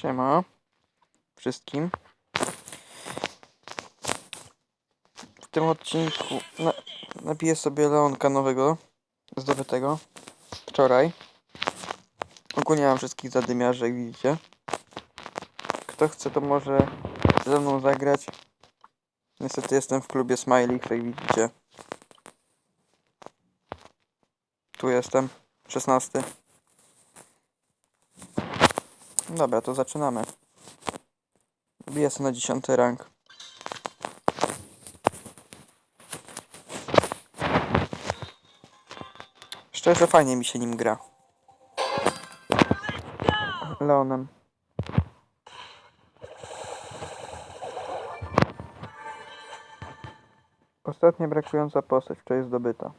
Siema. Wszystkim. W tym odcinku na, napiję sobie leonka nowego, zdobytego wczoraj. Ogólnie mam wszystkich zadymiarzy, jak widzicie. Kto chce, to może ze mną zagrać. Niestety jestem w klubie Smiley, jak widzicie. Tu jestem, 16. Dobra, to zaczynamy. Biję sobie na 10 rank. Szczerze, fajnie mi się nim gra. Leonem. Ostatnia brakująca postać, wczoraj zdobyta.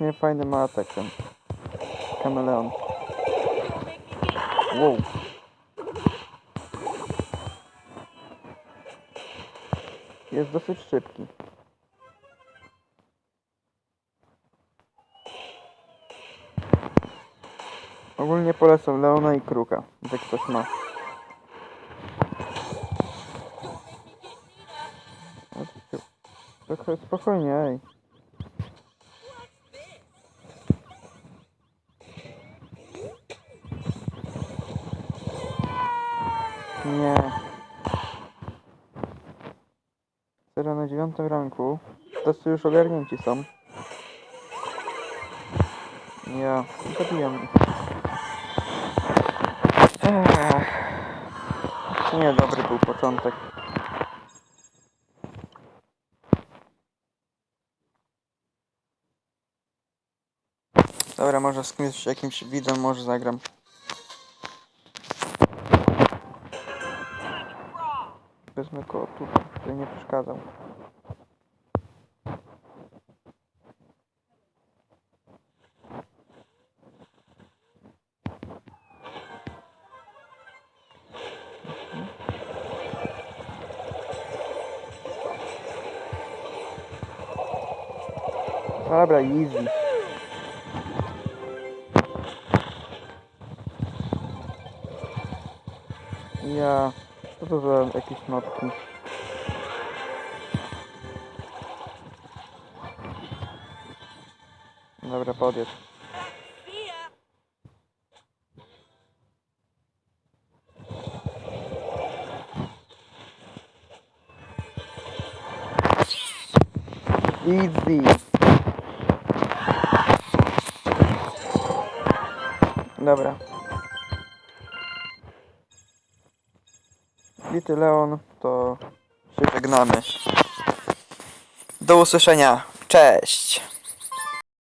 Strasznie fajny ma atak ten. Kameleon. Wow. Jest dosyć szybki. Ogólnie polecam Leona i Kruka, jak ktoś ma. Trochę spokojnie, ej. Nie. Zero na dziewiątym ranku. Tacy już ogarnięci są. Ja zabijam ich. Nie, dobry był początek. Dobra, może z kimś, jakimś widzem może zagram. Wezmę go tutaj, żeby nie przeszkadzał. Dobra, easy. Ja... Za jakieś notki? Dobra, podjedź. Easy. Dobra. Bity Leon, to się żegnamy. Do usłyszenia. Cześć.